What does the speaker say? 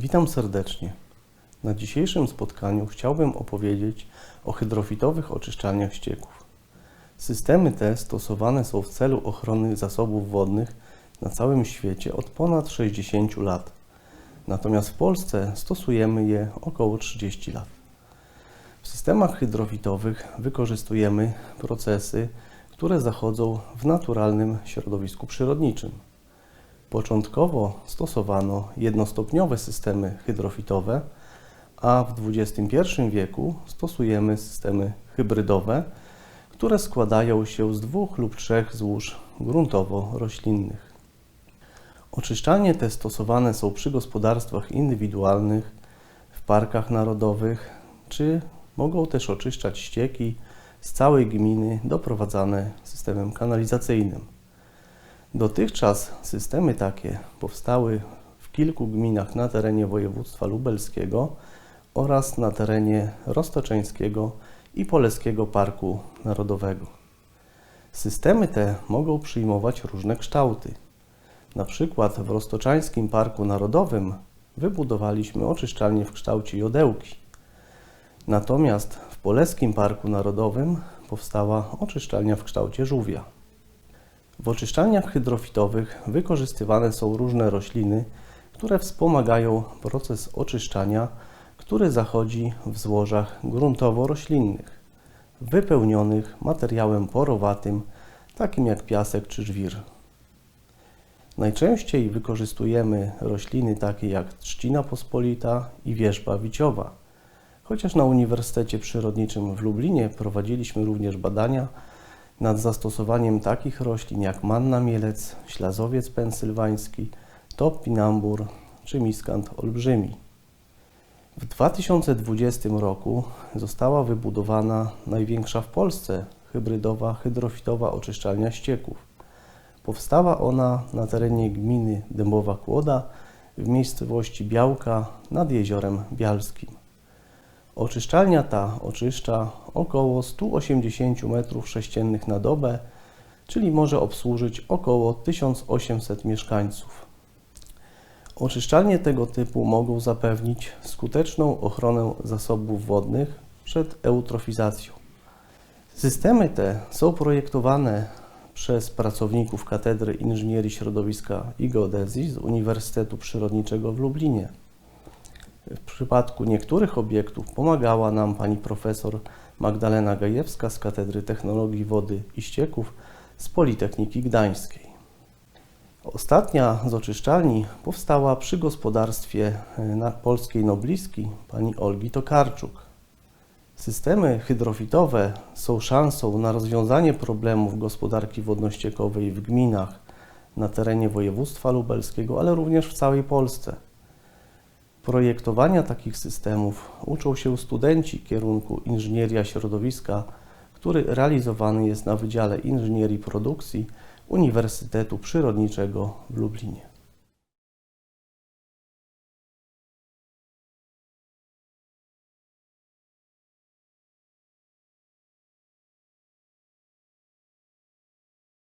Witam serdecznie. Na dzisiejszym spotkaniu chciałbym opowiedzieć o hydrofitowych oczyszczalniach ścieków. Systemy te stosowane są w celu ochrony zasobów wodnych na całym świecie od ponad 60 lat. Natomiast w Polsce stosujemy je około 30 lat. W systemach hydrofitowych wykorzystujemy procesy, które zachodzą w naturalnym środowisku przyrodniczym. Początkowo stosowano jednostopniowe systemy hydrofitowe, a w XXI wieku stosujemy systemy hybrydowe, które składają się z dwóch lub trzech złóż gruntowo-roślinnych. Oczyszczalnie te stosowane są przy gospodarstwach indywidualnych, w parkach narodowych, czy mogą też oczyszczać ścieki z całej gminy doprowadzane systemem kanalizacyjnym. Dotychczas systemy takie powstały w kilku gminach na terenie województwa lubelskiego oraz na terenie Roztoczeńskiego i Poleskiego Parku Narodowego. Systemy te mogą przyjmować różne kształty. Na przykład w Roztoczańskim Parku Narodowym wybudowaliśmy oczyszczalnię w kształcie jodełki. Natomiast w Poleskim Parku Narodowym powstała oczyszczalnia w kształcie żółwia. W oczyszczalniach hydrofitowych wykorzystywane są różne rośliny, które wspomagają proces oczyszczania, który zachodzi w złożach gruntowo-roślinnych, wypełnionych materiałem porowatym, takim jak piasek czy żwir. Najczęściej wykorzystujemy rośliny takie jak trzcina pospolita i wierzba wiciowa. Chociaż na Uniwersytecie Przyrodniczym w Lublinie prowadziliśmy również badania nad zastosowaniem takich roślin jak manna mielec, ślazowiec pensylwański, topinambur czy miskant olbrzymi. W 2020 roku została wybudowana największa w Polsce hybrydowa hydrofitowa oczyszczalnia ścieków. Powstała ona na terenie gminy Dębowa Kłoda w miejscowości Białka nad Jeziorem Bialskim. Oczyszczalnia ta oczyszcza około 180 m3 na dobę, czyli może obsłużyć około 1800 mieszkańców. Oczyszczalnie tego typu mogą zapewnić skuteczną ochronę zasobów wodnych przed eutrofizacją. Systemy te są projektowane przez pracowników Katedry Inżynierii Środowiska i Geodezji z Uniwersytetu Przyrodniczego w Lublinie. W przypadku niektórych obiektów pomagała nam pani profesor Magdalena Gajewska z Katedry Technologii Wody i Ścieków z Politechniki Gdańskiej. Ostatnia z oczyszczalni powstała przy gospodarstwie na polskiej nobliski pani Olgi Tokarczuk. Systemy hydrofitowe są szansą na rozwiązanie problemów gospodarki wodno-ściekowej w gminach na terenie województwa lubelskiego, ale również w całej Polsce. Projektowania takich systemów uczą się studenci kierunku Inżynieria Środowiska, który realizowany jest na Wydziale Inżynierii Produkcji Uniwersytetu Przyrodniczego w Lublinie.